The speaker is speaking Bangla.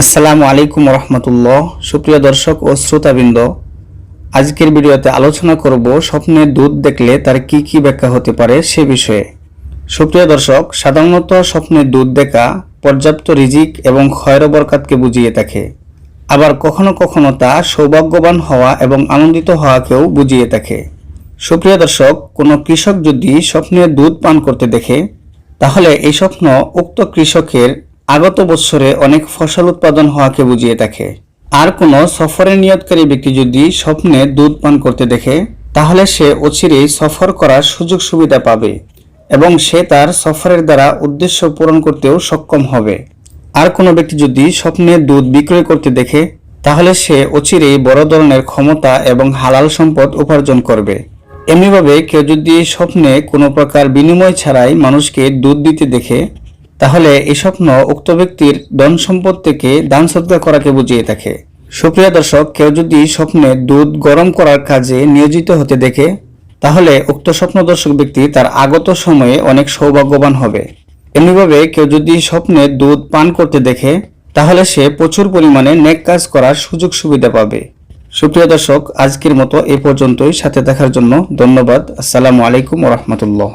আসসালামু আলাইকুম রহমতুল্লাহ। সুপ্রিয় দর্শক ও শ্রোতাবৃন্দ, আজকের ভিডিওতে আলোচনা করব স্বপ্নে দুধ দেখলে তার কি কি ব্যাখ্যা হতে পারে সে বিষয়ে। সুপ্রিয় দর্শক, সাধারণত স্বপ্নে দুধ দেখা পর্যাপ্ত রিজিক এবং খয়র বরকাতকে বুঝিয়ে থাকে আবার কখনো কখনো তা সৌভাগ্যবান হওয়া এবং আনন্দিত হওয়াকেও বুঝিয়ে থাকে সুপ্রিয় দর্শক, কোনো কৃষক যদি স্বপ্নে দুধ পান করতে দেখে, তাহলে এই স্বপ্ন উক্ত কৃষকের আগত বৎসরে অনেক ফসল উৎপাদন হওয়াকে বুঝিয়ে থাকে আর কোনো সফরে নিয়তকারী ব্যক্তি যদি স্বপ্নে দুধ পান করতে দেখে, তাহলে সে অচিরেই সফর করার সুযোগ সুবিধা পাবে এবং সে তার সফরের দ্বারা উদ্দেশ্য পূরণ করতেও সক্ষম হবে। আর কোনো ব্যক্তি যদি স্বপ্নে দুধ বিক্রয় করতে দেখে, তাহলে সে অচিরেই বড় ধরনের ক্ষমতা এবং হালাল সম্পদ উপার্জন করবে। এমনিভাবে কেউ যদি স্বপ্নে কোনো প্রকার বিনিময় ছাড়াই মানুষকে দুধ দিতে দেখে তাহলে এই স্বপ্ন উক্ত ব্যক্তির ধন সম্পদ থেকে দান সৎকার করাকে বুঝিয়ে থাকে সুপ্রিয় দর্শক, কেউ যদি স্বপ্নে দুধ গরম করার কাজে নিয়োজিত হতে দেখে, তাহলে উক্ত স্বপ্নদর্শক ব্যক্তি তার আগত সময়ে অনেক সৌভাগ্যবান হবে। এমনিভাবে কেউ যদি স্বপ্নে দুধ পান করতে দেখে, তাহলে সে প্রচুর পরিমাণে নেক কাজ করার সুযোগ সুবিধা পাবে। সুপ্রিয় দর্শক, আজকের মতো এ পর্যন্তই। সাথে দেখার জন্য ধন্যবাদ। আসসালামু আলাইকুম রহমতুল্লাহ।